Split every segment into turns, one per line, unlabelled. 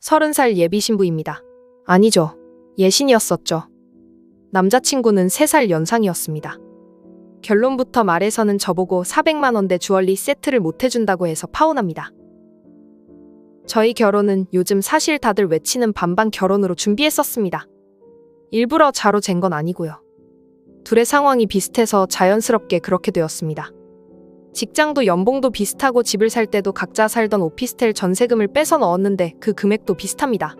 서른 살 예비 신부입니다. 아니죠. 예신이었었죠. 남자친구는 3살 연상이었습니다. 결론부터 말해서는 저보고 400만 원대 주얼리 세트를 못 해준다고 해서 파혼합니다. 저희 결혼은 요즘 사실 다들 외치는 반반 결혼으로 준비했었습니다. 일부러 자로 잰 건 아니고요. 둘의 상황이 비슷해서 자연스럽게 그렇게 되었습니다. 직장도 연봉도 비슷하고 집을 살 때도 각자 살던 오피스텔 전세금을 빼서 넣었는데 그 금액도 비슷합니다.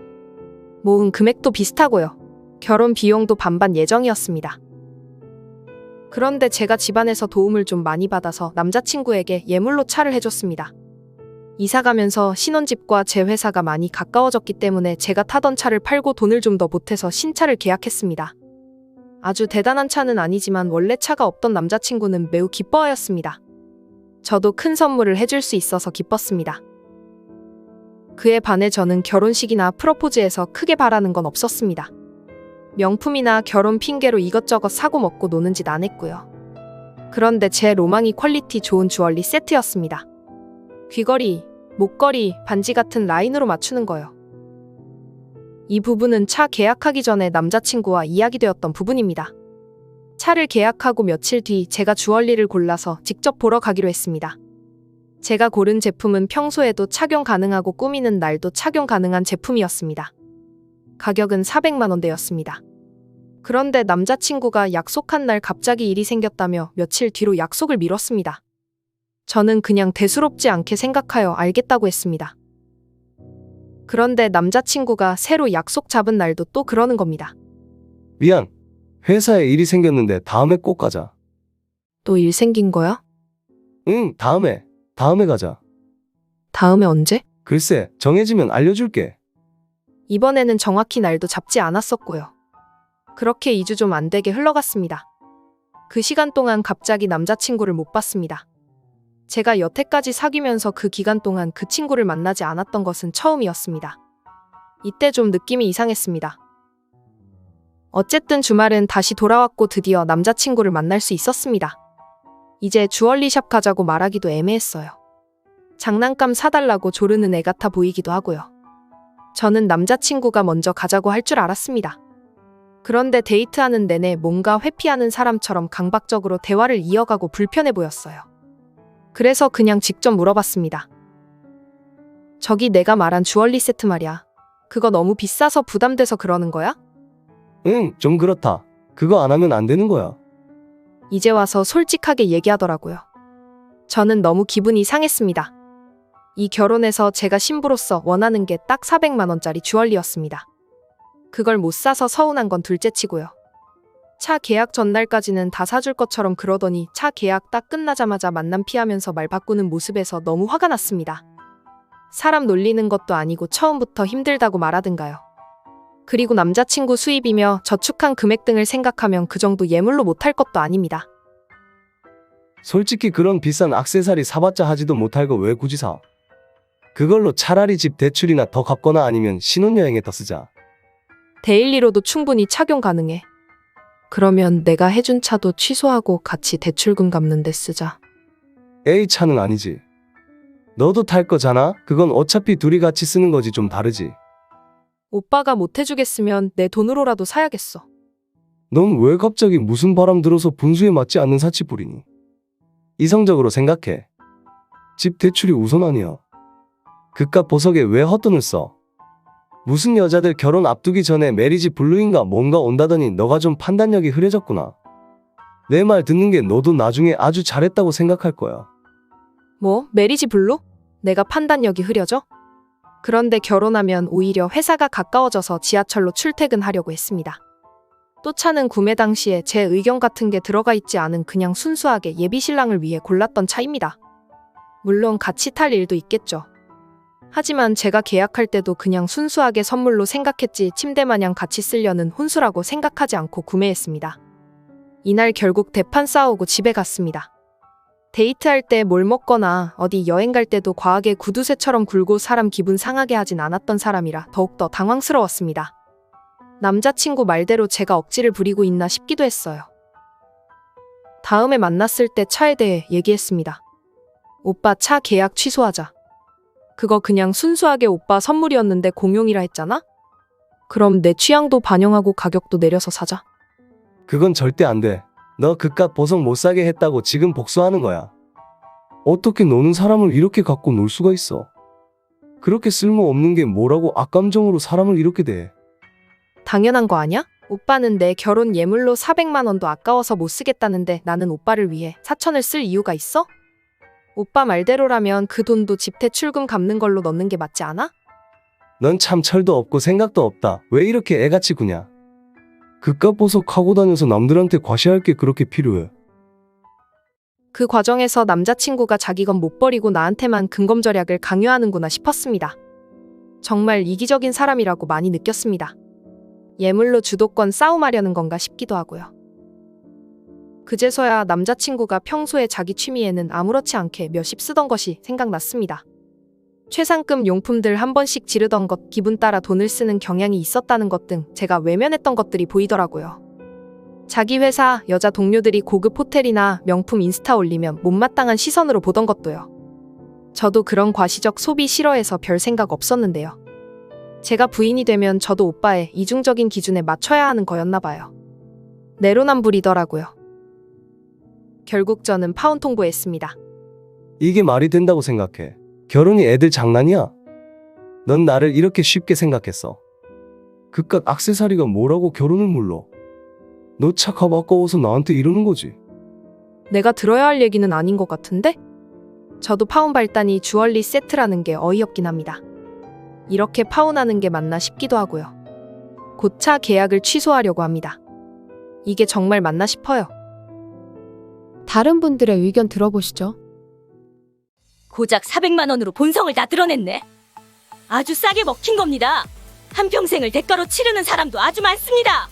모은 금액도 비슷하고요. 결혼 비용도 반반 예정이었습니다. 그런데 제가 집안에서 도움을 좀 많이 받아서 남자친구에게 예물로 차를 해줬습니다. 이사 가면서 신혼집과 제 회사가 많이 가까워졌기 때문에 제가 타던 차를 팔고 돈을 좀 더 보태서 신차를 계약했습니다. 아주 대단한 차는 아니지만 원래 차가 없던 남자친구는 매우 기뻐하였습니다. 저도 큰 선물을 해줄 수 있어서 기뻤습니다. 그에 반해 저는 결혼식이나 프로포즈에서 크게 바라는 건 없었습니다. 명품이나 결혼 핑계로 이것저것 사고 먹고 노는 짓 안 했고요. 그런데 제 로망이 퀄리티 좋은 주얼리 세트였습니다. 귀걸이, 목걸이, 반지 같은 라인으로 맞추는 거요. 이 부분은 차 계약하기 전에 남자친구와 이야기되었던 부분입니다. 차를 계약하고 며칠 뒤 제가 주얼리를 골라서 직접 보러 가기로 했습니다. 제가 고른 제품은 평소에도 착용 가능하고 꾸미는 날도 착용 가능한 제품이었습니다. 가격은 400만원대였습니다. 그런데 남자친구가 약속한 날 갑자기 일이 생겼다며 며칠 뒤로 약속을 미뤘습니다. 저는 그냥 대수롭지 않게 생각하여 알겠다고 했습니다. 그런데 남자친구가 새로 약속 잡은 날도 또 그러는 겁니다.
미안. 회사에 일이 생겼는데 다음에 꼭 가자.
또 일 생긴 거야?
응, 다음에. 다음에 가자.
다음에 언제?
글쎄, 정해지면 알려줄게.
이번에는 정확히 날도 잡지 않았었고요. 그렇게 2주 좀 안 되게 흘러갔습니다. 그 시간 동안 갑자기 남자친구를 못 봤습니다. 제가 여태까지 사귀면서 그 기간 동안 그 친구를 만나지 않았던 것은 처음이었습니다. 이때 좀 느낌이 이상했습니다. 어쨌든 주말은 다시 돌아왔고 드디어 남자친구를 만날 수 있었습니다. 이제 주얼리샵 가자고 말하기도 애매했어요. 장난감 사달라고 조르는 애 같아 보이기도 하고요. 저는 남자친구가 먼저 가자고 할 줄 알았습니다. 그런데 데이트하는 내내 뭔가 회피하는 사람처럼 강박적으로 대화를 이어가고 불편해 보였어요. 그래서 그냥 직접 물어봤습니다. 저기 내가 말한 주얼리 세트 말이야. 그거 너무 비싸서 부담돼서 그러는 거야?
응, 좀 그렇다. 그거 안 하면 안 되는 거야.
이제 와서 솔직하게 얘기하더라고요. 저는 너무 기분이 상했습니다. 이 결혼에서 제가 신부로서 원하는 게 딱 400만원짜리 주얼리였습니다. 그걸 못 사서 서운한 건 둘째 치고요. 차 계약 전날까지는 다 사줄 것처럼 그러더니 차 계약 딱 끝나자마자 만남 피하면서 말 바꾸는 모습에서 너무 화가 났습니다. 사람 놀리는 것도 아니고 처음부터 힘들다고 말하든가요. 그리고 남자친구 수입이며 저축한 금액 등을 생각하면 그 정도 예물로 못할 것도 아닙니다.
솔직히 그런 비싼 악세사리 사봤자 하지도 못할 거 왜 굳이 사? 그걸로 차라리 집 대출이나 더 갚거나 아니면 신혼여행에 더 쓰자.
데일리로도 충분히 착용 가능해. 그러면 내가 해준 차도 취소하고 같이 대출금 갚는 데 쓰자.
A 차는 아니지. 너도 탈 거잖아? 그건 어차피 둘이 같이 쓰는 거지 좀 다르지.
오빠가 못 해주겠으면 내 돈으로라도 사야겠어.
넌 왜 갑자기 무슨 바람 들어서 분수에 맞지 않는 사치 부리니? 이성적으로 생각해. 집 대출이 우선 아니야. 그깟 보석에 왜 헛돈을 써? 무슨 여자들 결혼 앞두기 전에 메리지 블루인가 뭔가 온다더니 너가 좀 판단력이 흐려졌구나. 내 말 듣는 게 너도 나중에 아주 잘했다고 생각할 거야.
뭐, 메리지 블루? 내가 판단력이 흐려져? 그런데 결혼하면 오히려 회사가 가까워져서 지하철로 출퇴근하려고 했습니다. 또 차는 구매 당시에 제 의견 같은 게 들어가 있지 않은 그냥 순수하게 예비 신랑을 위해 골랐던 차입니다. 물론 같이 탈 일도 있겠죠. 하지만 제가 계약할 때도 그냥 순수하게 선물로 생각했지 침대 마냥 같이 쓰려는 혼수라고 생각하지 않고 구매했습니다. 이날 결국 대판 싸우고 집에 갔습니다. 데이트할 때 뭘 먹거나 어디 여행 갈 때도 과하게 구두쇠처럼 굴고 사람 기분 상하게 하진 않았던 사람이라 더욱더 당황스러웠습니다. 남자친구 말대로 제가 억지를 부리고 있나 싶기도 했어요. 다음에 만났을 때 차에 대해 얘기했습니다. 오빠 차 계약 취소하자. 그거 그냥 순수하게 오빠 선물이었는데 공용이라 했잖아? 그럼 내 취향도 반영하고 가격도 내려서 사자.
그건 절대 안 돼. 너 그깟 보석 못 사게 했다고 지금 복수하는 거야. 어떻게 노는 사람을 이렇게 갖고 놀 수가 있어? 그렇게 쓸모없는 게 뭐라고 악감정으로 사람을 이렇게 대해.
당연한 거 아니야? 오빠는 내 결혼 예물로 400만 원도 아까워서 못 쓰겠다는데 나는 오빠를 위해 4천을 쓸 이유가 있어? 오빠 말대로라면 그 돈도 집 대출금 갚는 걸로 넣는 게 맞지 않아?
넌 참 철도 없고 생각도 없다. 왜 이렇게 애같이 구냐? 그깟 보석 하고 다녀서 남들한테 과시할 게 그렇게 필요해.
그 과정에서 남자친구가 자기 건 못 버리고 나한테만 근검절약을 강요하는구나 싶었습니다. 정말 이기적인 사람이라고 많이 느꼈습니다. 예물로 주도권 싸움하려는 건가 싶기도 하고요. 그제서야 남자친구가 평소에 자기 취미에는 아무렇지 않게 몇십 쓰던 것이 생각났습니다. 최상급 용품들 한 번씩 지르던 것, 기분 따라 돈을 쓰는 경향이 있었다는 것 등 제가 외면했던 것들이 보이더라고요. 자기 회사 여자 동료들이 고급 호텔이나 명품 인스타 올리면 못마땅한 시선으로 보던 것도요. 저도 그런 과시적 소비 싫어해서 별 생각 없었는데요. 제가 부인이 되면 저도 오빠의 이중적인 기준에 맞춰야 하는 거였나 봐요. 내로남불이더라고요. 결국 저는 파혼 통보했습니다.
이게 말이 된다고 생각해. 결혼이 애들 장난이야? 넌 나를 이렇게 쉽게 생각했어. 그깟 악세사리가 뭐라고 결혼을 물러? 너 착하고 아까워서 나한테 이러는 거지.
내가 들어야 할 얘기는 아닌 것 같은데? 저도 파혼 발단이 주얼리 세트라는 게 어이없긴 합니다. 이렇게 파혼하는 게 맞나 싶기도 하고요. 고차 계약을 취소하려고 합니다. 이게 정말 맞나 싶어요.
다른 분들의 의견 들어보시죠.
고작 400만 원으로 본성을 다 드러냈네. 아주 싸게 먹힌 겁니다. 한평생을 대가로 치르는 사람도 아주 많습니다.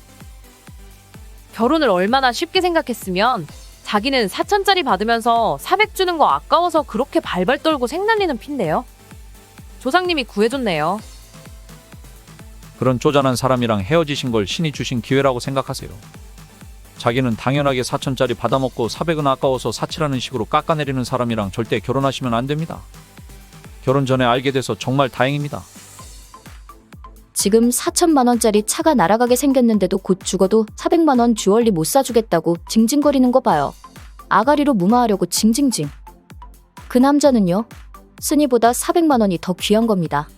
결혼을 얼마나 쉽게 생각했으면 자기는 4천짜리 받으면서 400 주는 거 아까워서 그렇게 발발 떨고 생날리는 핀데요. 조상님이 구해줬네요.
그런 쪼잔한 사람이랑 헤어지신 걸 신이 주신 기회라고 생각하세요. 자기는 당연하게 4천짜리 받아먹고 400은 아까워서 사치라는 식으로 깎아내리는 사람이랑 절대 결혼하시면 안 됩니다. 결혼 전에 알게 돼서 정말 다행입니다.
지금 4천만 원짜리 차가 날아가게 생겼는데도 곧 죽어도 400만 원 주얼리 못 사주겠다고 징징거리는 거 봐요. 아가리로 무마하려고 징징징. 그 남자는요. 순이보다 400만 원이 더 귀한 겁니다.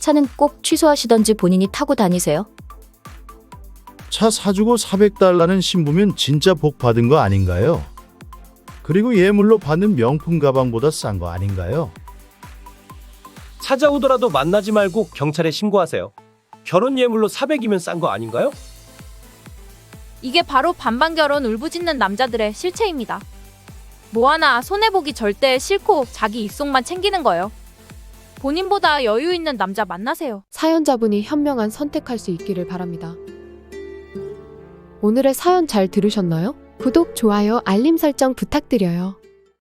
차는 꼭 취소하시던지 본인이 타고 다니세요.
차 사주고 400달러는 신부면 진짜 복 받은 거 아닌가요? 그리고 예물로 받는 명품 가방보다 싼 거 아닌가요?
찾아오더라도 만나지 말고 경찰에 신고하세요. 결혼 예물로 400이면 싼 거 아닌가요?
이게 바로 반반 결혼 울부짖는 남자들의 실체입니다. 뭐 하나 손해보기 절대 싫고 자기 입속만 챙기는 거예요. 본인보다 여유 있는 남자 만나세요.
사연자분이 현명한 선택할 수 있기를 바랍니다. 오늘의 사연 잘 들으셨나요? 구독, 좋아요, 알림 설정 부탁드려요.